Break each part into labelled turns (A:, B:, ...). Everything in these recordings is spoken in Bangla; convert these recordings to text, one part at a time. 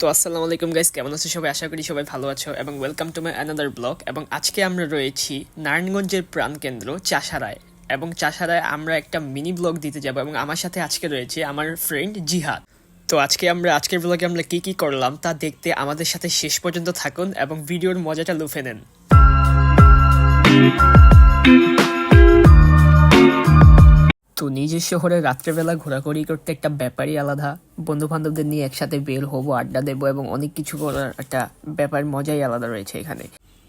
A: তো আসসালামু আলাইকুম গাইস কেমন আছো সবাই? আশা করি সবাই ভালো আছো এবং welcome to my another blog এবং আজকে আমরা রয়েছি নারায়ণগঞ্জের প্রাণকেন্দ্র চাষারায় এবং চাষারায় আমরা একটা মিনি ব্লগ দিতে যাব এবং আমার সাথে আজকে রয়েছে আমার ফ্রেন্ড জিহাদ। তো আজকে আমরা, আজকের ব্লগে আমরা কি কি করলাম তা দেখতে আমাদের সাথে শেষ পর্যন্ত থাকুন এবং ভিডিওর মজাটা লুফে নেন। তো নিজের শহরে রাত্রেবেলা ঘোরাঘুরি করতে একটা ব্যাপারই আলাদা। বন্ধু বান্ধবদের নিয়ে একসাথে বের হব, আড্ডা দেবো এবং অনেক কিছু করার একটা ব্যাপার, মজাই আলাদা রয়েছে এখানে।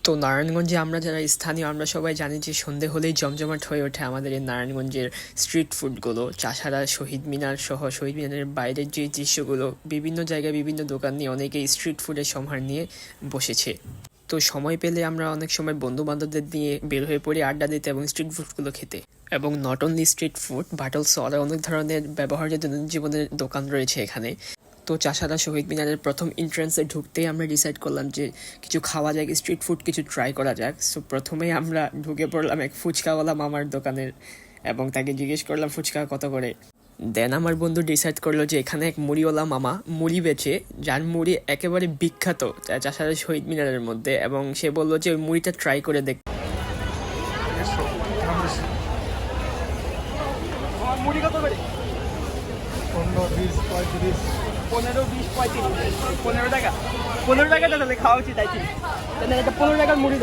A: তো নারায়ণগঞ্জে আমরা যারা স্থানীয়, আমরা সবাই জানি যে সন্ধে হলেই জমজমাট হয়ে ওঠে আমাদের এই নারায়ণগঞ্জের স্ট্রিট ফুডগুলো চাষারা, শহীদ মিনার সহ শহীদ মিনারের বাইরের যে দৃশ্যগুলো, বিভিন্ন জায়গায় বিভিন্ন দোকান নিয়ে অনেকেই স্ট্রিট ফুডের সম্ভার নিয়ে বসেছে। তো সময় পেলে আমরা অনেক সময় বন্ধু বান্ধবদের নিয়ে বের হয়ে পড়ি আড্ডা দিতে এবং স্ট্রিট ফুডগুলো খেতে। এবং not only street food but also আরও অনেক ধরনের ব্যবহার্য জীবনের দোকান রয়েছে এখানে। তো চাষারা শহীদ মিনারের প্রথম এন্ট্রান্সে ঢুকতেই আমরা ডিসাইড করলাম যে কিছু খাওয়া যাক স্ট্রিট ফুড কিছু ট্রাই করা যাক। সো প্রথমে আমরা ঢুকে পড়লাম এক ফুচকাওয়ালা মামার দোকানের এবং তাকে জিজ্ঞেস করলাম, ফুচকা কত করে? দেন আমার বন্ধু ডিসাইড করল যে এখানে এক মুড়িওয়ালা মামা মুড়ি বেচে, যার মুড়ি একেবারে বিখ্যাত চাষারা শহীদ মিনারের মধ্যে, এবং সে বলল যে ওই মুড়িটা ট্রাই করে দেখ।
B: পনেরো
A: পনেরো টাকা খাওয়া উচিত পনেরো টাকার মুড়ি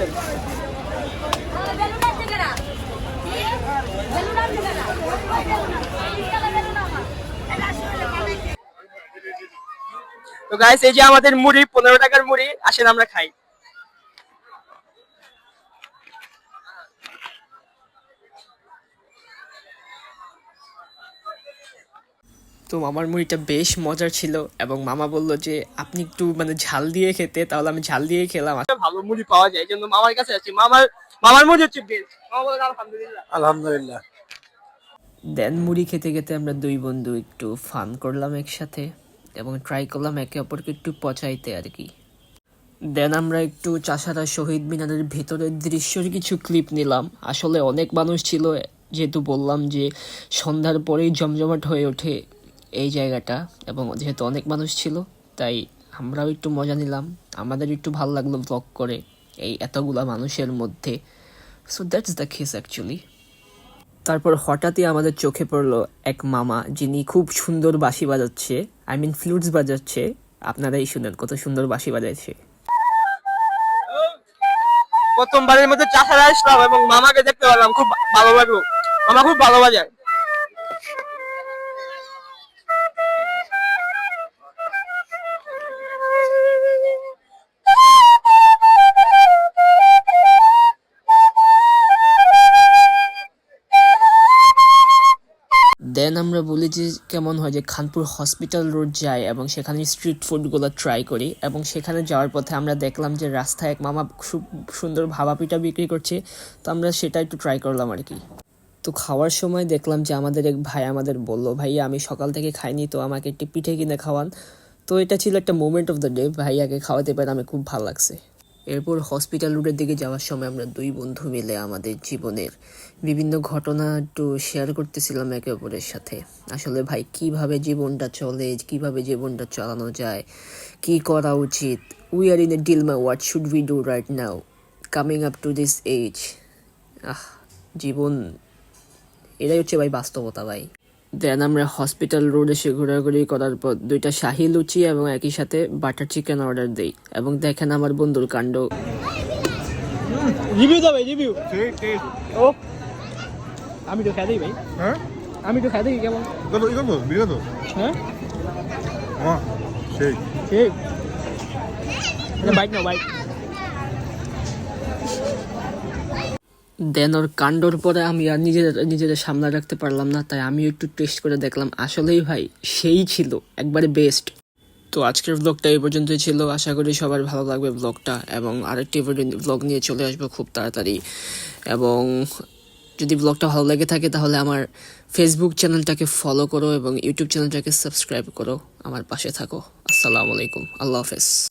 A: তো গাইস এই যে আমাদের মুড়ি পনেরো টাকার মুড়ি আসেন আমরা খাই। তো মামার মুড়িটা বেশ মজার ছিল এবং মামা বলল যে আপনি একটু মানে ঝাল দিয়ে খেতে তাহলে আমি ঝাল দিয়ে খেলাম। ভালো মুড়ি পাওয়া যায় এই জন্য মামার কাছে আছি মামার মামার মুড়ি হচ্ছে বেস্ট মামা বলে আলহামদুলিল্লাহ।
B: আলহামদুলিল্লাহ।
A: দেন মুড়ি খেতে খেতে আমরা দুই বন্ধু একটু ফান করলাম একসাথে। এবং ট্রাই করলাম একে অপরকে একটু পচাইতে আর কি। দেন আমরা একটু চাষারা শহীদ মিনারের ভেতরের দৃশ্যের কিছু ক্লিপ নিলাম। আসলে অনেক মানুষ ছিল, যেহেতু বললাম যে সন্ধ্যার পরেই জমজমাট হয়ে ওঠে এই জায়গাটা এবং যেহেতু অনেক মানুষ ছিল, তাই আমরাও একটু মজা নিলাম। আমাদের একটু ভালো লাগল ব্লগ করে এই এতগুলা মানুষের মধ্যে। So that's the case actually তারপর হঠাৎই আমাদের চোখে পড়ল এক মামা, যিনি খুব সুন্দর বাঁশি বাজাচ্ছে। আই মিন ফ্লুটস বাজাচ্ছে। আপনারাই শুনেন, কত সুন্দর বাঁশি বাজাচ্ছে। প্রথমবারের মধ্যে চাষারা আসলাম এবং মামাকে দেখতে পেলাম খুব ভালো লাগল মামা খুব ভালো বাজায়। দেন আমরা বলি যে কেমন হয় যে খানপুর হসপিটাল রোড যাই এবং সেখানে স্ট্রিট ফুডগুলো ট্রাই করি এবং সেখানে যাওয়ার পথে আমরা দেখলাম যে রাস্তায় এক মামা খুব সুন্দর ভাবা পিঠা বিক্রি করছে। তো আমরা সেটা একটু ট্রাই করলাম আর কি। তো খাওয়ার সময় দেখলাম যে আমাদের এক ভাই আমাদের বলল ভাইয়া আমি সকাল থেকে খাইনি, তো আমাকে একটি পিঠে কিনে খাওয়ান। তো এটা ছিল একটা মোমেন্ট অফ দ্য ডে ভাইয়াকে খাওয়াতে পেরে আমি খুব ভালো লাগছে। এরপর হসপিটাল রোডের দিকে যাওয়ার সময় আমরা দুই বন্ধু মিলে আমাদের জীবনের বিভিন্ন ঘটনা একটু শেয়ার করতেছিলাম একে অপরের সাথে। আসলে ভাই, কীভাবে জীবনটা চলে, কীভাবে জীবনটা চালানো যায়, কি করা উচিত? We are in a dilemma what should we do right now coming up to this age uh, জীবন এটাই হচ্ছে ভাই বাস্তবতা ভাই। দেন আমরা হসপিটাল রোড এসে ঘোরাঘুরি করার পর দুইটা শাহি লুচি এবং একই সাথে বাটার চিকেন অর্ডার দেই। এবং দেখেন আমার বন্ধুর কাণ্ড। রিভিউ দাও ভাই রিভিউ
B: ঠিক ঠিক
A: ও আমি তো খেয়ে দিই ভাই।
B: হ্যাঁ?
A: আমি তো খেয়ে দিই কেমন।
B: কত কত
A: হ্যাঁ?
B: হ্যাঁ সেই।
A: ঠিক বাইক নাও বাইক। দেন ওর কাণ্ডর পরে আমি আর নিজের নিজের সামলা রাখতে পারলাম না, তাই আমিও একটু টেস্ট করে দেখলাম। আসলেই ভাই, সেই ছিল, একবারে বেস্ট তো আজকের ব্লগটা এই পর্যন্তই ছিল। আশা করি সবার ভালো লাগবে ব্লগটা এবং আরেকটি ব্লগ নিয়ে চলে আসব খুব তাড়াতাড়ি। এবং যদি ব্লগটা ভালো লেগে থাকে, তাহলে আমার ফেসবুক চ্যানেলটাকে ফলো করো, এবং ইউটিউব চ্যানেলটাকে সাবস্ক্রাইব করো। আমার পাশে থাকো। আসসালামু আলাইকুম। আল্লাহ হাফেজ।